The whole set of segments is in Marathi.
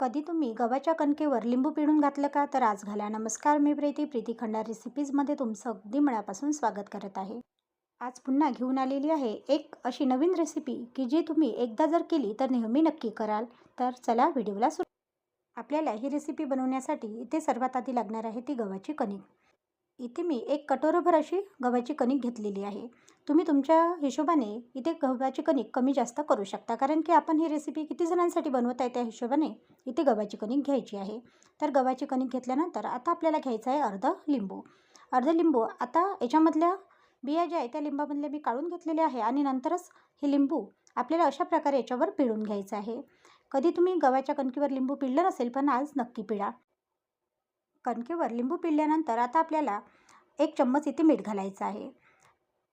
कधी तुम्ही गव्हाच्या कणकेवर लिंबू पिळून घातलं का? तर आज घाला. नमस्कार मी प्रीती. प्रीती खंडार रेसिपीजमध्ये तुमचं अगदी मनापासून स्वागत करत आहे. आज पुन्हा घेऊन आलेली आहे एक अशी नवीन रेसिपी की जी तुम्ही एकदा जर केली तर नेहमी नक्की कराल. तर चला व्हिडिओला सुरू आपल्याला ही रेसिपी बनवण्यासाठी इथे सर्वात आधी लागणार आहे ती गव्हाची कणिक. इथे मी एक कटोरभर अशी गव्हाची कणिक घेतलेली आहे. तुम्ही तुमच्या हिशोबाने इथे गव्हाची कणिक कमी जास्त करू शकता. कारण की आपण ही रेसिपी किती जणांसाठी बनवत आहे त्या हिशोबाने इथे गव्हाची कणिक घ्यायची आहे. तर गव्हाची कणिक घेतल्यानंतर आता आपल्याला घ्यायचं आहे अर्ध लिंबू. अर्ध लिंबू आता याच्यामधल्या बिया ज्या आहे त्या लिंबामधल्या मी काढून घेतलेल्या आहे आणि नंतरच हे लिंबू आपल्याला अशा प्रकारे याच्यावर पिळून घ्यायचं आहे. कधी तुम्ही गव्हाच्या कणकीवर लिंबू पिळलं नसेल पण आज नक्की पिळा. कणकेवर लिंबू पिळल्यानंतर आता आपल्याला एक चम्मच इथे मीठ घालायचं आहे.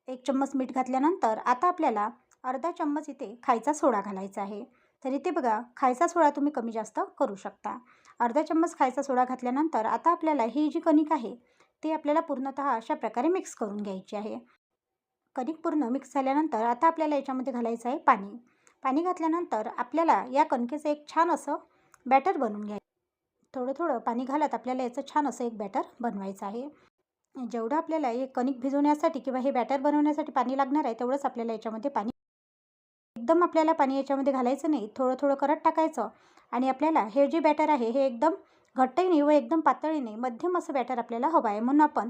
एक चम्मच मीठ घातल्यानंतर आता आपल्याला अर्धा चम्मच इथे खायचा सोडा घालायचा आहे. तर इथे बघा खायचा सोडा तुम्ही कमी जास्त करू शकता. अर्धा चम्मच खायचा सोडा घातल्यानंतर आता आपल्याला ही जी कणिक आहे ती आपल्याला पूर्णतः अशा प्रकारे मिक्स करून घ्यायची आहे. कणिक पूर्ण मिक्स झाल्यानंतर आता आपल्याला याच्यामध्ये घालायचं आहे पाणी. पाणी घातल्यानंतर आपल्याला या कणकेचं एक छान असं बॅटर बनवून घ्यायचं थोडं थोडं पाणी घालत आपल्याला याचं छान असं एक बॅटर बनवायचं आहे. जेवढं आपल्याला हे कणिक भिजवण्यासाठी किंवा हे बॅटर बनवण्यासाठी पाणी लागणार आहे तेवढंच आपल्याला याच्यामध्ये पाणी एकदम आपल्याला पाणी याच्यामध्ये घालायचं नाही. थोडं थोडं करत टाकायचं आणि आपल्याला हे जे बॅटर आहे हे एकदम घट्टही नाही व एकदम पातळी नाही मध्यम असं बॅटर आपल्याला हवं आहे. म्हणून आपण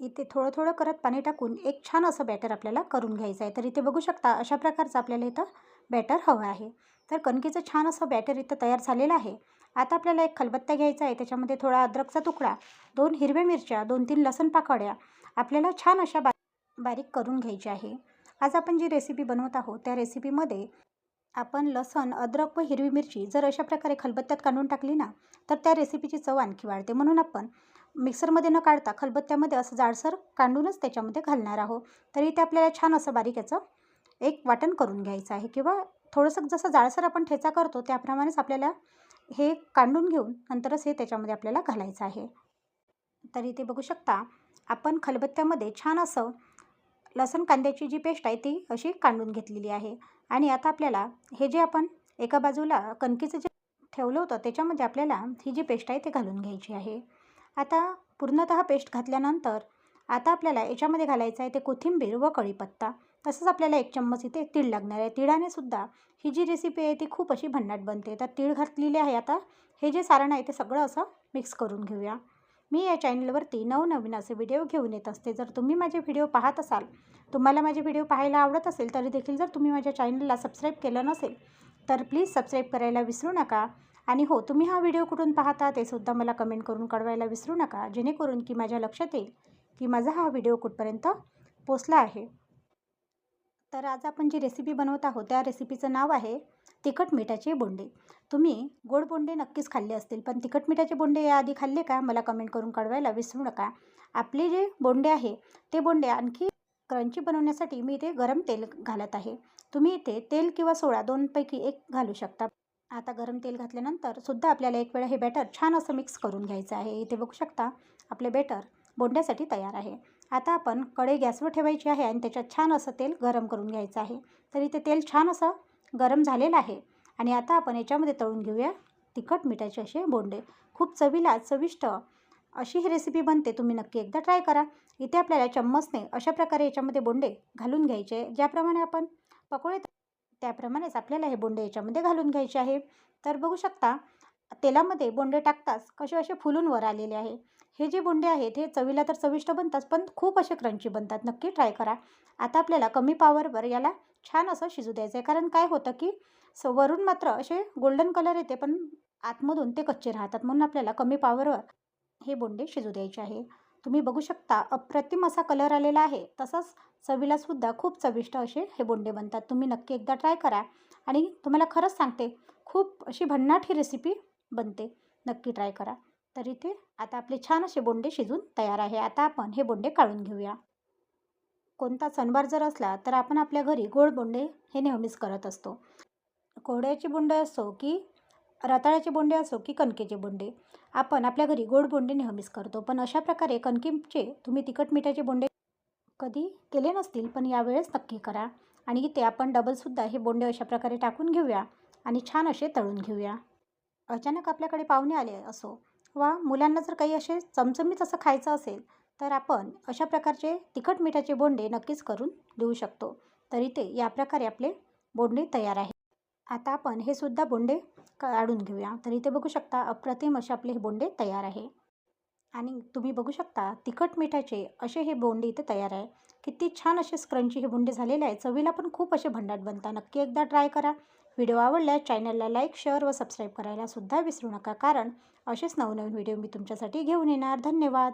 इथे थोडं थोडं करत पाणी टाकून एक छान असं बॅटर आपल्याला करून घ्यायचं आहे. तर इथे बघू शकता अशा प्रकारचं आपल्याला इथं बॅटर हवं आहे. तर कणकेचं छान असं बॅटर इथं तयार झालेलं आहे. आता आपल्याला एक खलबत्ता घ्यायचा आहे. त्याच्यामध्ये थोडा अद्रकचा तुकडा दोन हिरव्या मिरच्या दोन तीन लसण पाकड्या आपल्याला छान अशा बा बारीक करून घ्यायच्या आहे. आज आपण जी रेसिपी बनवत आहोत त्या रेसिपीमध्ये आपण लसण अद्रक व हिरवी मिरची जर अशा प्रकारे खलबत्त्यात काढून टाकली ना तर त्या रेसिपीची चव आणखी वाढते. म्हणून आपण मिक्सरमध्ये न काढता खलबत्त्यामध्ये असं जाडसर काढूनच त्याच्यामध्ये घालणार आहोत. तरी ते आपल्याला छान असं बारीक याचं एक वाटण करून घ्यायचं आहे किंवा थोडंसं जसं जाळसर आपण ठेचा करतो त्याप्रमाणेच आपल्याला हे कांडून घेऊन नंतरच हे त्याच्यामध्ये आपल्याला घालायचं आहे. तर इथे बघू शकता आपण खलबत्त्यामध्ये छान असं लसण कांद्याची जी पेस्ट आहे ती अशी कांडून घेतलेली आहे. आणि आता आपल्याला हे जे आपण एका बाजूला कणकीचं जे ठेवलं होतं त्याच्यामध्ये आपल्याला ही जी पेस्ट आहे ती घालून घ्यायची आहे. आता पूर्णतः पेस्ट घातल्यानंतर आता आपल्याला याच्यामध्ये घालायचं आहे ते कोथिंबीर व कढीपत्ता. तसंच आपल्याला एक चम्मच इथे तीळ लागणार आहे. तिळाने सुद्धा ही जी रेसिपी आहे ती खूप अशी भन्नाट बनते. तर तीळ घातलेली आहे आता. हे जे सारण आहे ते सगळं असं मिक्स करून घेऊया. मी या चॅनलवरती नवनवीन असे व्हिडिओ घेऊन येत असते. जर तुम्ही माझे व्हिडिओ पाहत असाल तुम्हाला माझे व्हिडिओ पाहायला आवडत असेल तरी देखील जर तुम्ही माझ्या चॅनलला सबस्क्राईब केलं नसेल तर प्लीज सबस्क्राईब करायला विसरू नका. आणि हो तुम्ही हा व्हिडिओ कुठून पाहता ते सुद्धा मला कमेंट करून कळवायला विसरू नका. जेणेकरून की माझ्या लक्षात येईल. की माझा हा व्हिडिओ कुठपर्यंत पोचला आहे. तर आज आपण जी रेसिपी बनवत आहोत त्या रेसिपीचं नाव आहे तिखट मिठाचे बोंडे. तुम्ही गोड बोंडे नक्कीच खाल्ले असतील पण तिखट मिठाचे बोंडे याआधी खाल्ले का? मला कमेंट करून कळवायला विसरू नका. आपले जे बोंडे आहे ते बोंडे आणखी क्रंची बनवण्यासाठी मी इथे गरम तेल घालत आहे. तुम्ही इथे तेल किंवा सोडा दोनपैकी एक घालू शकता. आता गरम तेल घातल्यानंतर सुद्धा आपल्याला एक वेळा हे बॅटर छान असं मिक्स करून घ्यायचं आहे. इथे बघू शकता आपले बॅटर बोंड्यासाठी तयार आहे. आता आपण कढई गॅसवर ठेवायची आहे आणि त्याच्यात छान असं तेल गरम करून घ्यायचं आहे. तर इथे तेल छान असं गरम झालेलं आहे. आणि आता आपण याच्यामध्ये तळून घेऊया तिखट मिठाचे असे बोंडे. खूप चवीला चविष्ट अशी ही रेसिपी बनते तुम्ही नक्की एकदा ट्राय करा. इथे आपल्याला चम्मचने अशा प्रकारे याच्यामध्ये बोंडे घालून घ्यायचे. ज्याप्रमाणे आपण पकोडे त्याप्रमाणेच आपल्याला हे बोंडे याच्यामध्ये घालून घ्यायचे आहे. तर बघू शकता तेलामध्ये बोंडे टाकताच कसे असे फुलून वर आलेले आहे. हे जे बोंडे आहेत हे चवीला तर चविष्ट बनतात पण खूप असे क्रंची बनतात. नक्की ट्राय करा. आता आपल्याला कमी पावरवर याला छान असं शिजू द्यायचं आहे कारण काय होतं की स वरून मात्र असे गोल्डन कलर येते पण आतमधून ते कच्चे राहतात. म्हणून आपल्याला कमी पावरवर हे बोंडे शिजू द्यायचे आहे. तुम्ही बघू शकता अप्रतिम असा कलर आलेला आहे. तसंच चवीलासुद्धा खूप चविष्ट असे हे बोंडे बनतात. तुम्ही नक्की एकदा ट्राय करा. आणि तुम्हाला खरंच सांगते खूप अशी भन्नाट ही रेसिपी बनते. नक्की ट्राय करा. तर इथे आता आपले छान असे बोंडे शिजून तयार आहे. आता आपण हे बोंडे काढून घेऊया. कोणता सणवार जर असला तर आपण आपल्या घरी गोड बोंडे हे नेहमीच करत असतो. कोहड्याचे बोंडे असो की रताळ्याचे बोंडे असो की कणकेचे बोंडे आपण आपल्या घरी गोड बोंडे नेहमीच करतो. पण अशा प्रकारे कणकीचे तुम्ही तिखट मिठाचे बोंडे कधी केले नसतील पण यावेळेस नक्की करा. आणि इथे आपण डबलसुद्धा हे बोंडे अशा प्रकारे टाकून घेऊया आणि छान असे तळून घेऊया. अचानक आपल्याकडे पाहुणे आले असो वा मुलांना जर काही असे चमचमीत असं खायचं असेल तर आपण अशा प्रकारचे तिखट मिठाचे बोंडे नक्कीच करून देऊ शकतो. तर इथे या प्रकारे आपले बोंडे तयार आहे आता आपण हे सुद्धा बोंडे काढून घेऊया. तर इथे बघू शकता अप्रतिम असे आपले हे बोंडे तयार आहे. आणि तुम्ही बघू शकता तिखट मिठाचे असे हे बोंडे इथे तयार आहे. किती छान असे स्क्रंची हे बुंडे झालेले आहे चवीला पण खूप असे भंडाट बनता नक्की एकदा ट्राय करा. व्हिडिओ आवडल्यास चॅनलला लाईक शेअर व सबस्क्राईब करायला सुद्धा विसरू नका. कारण असेच नवनवीन व्हिडिओ मी तुमच्यासाठी घेऊन येणार. धन्यवाद.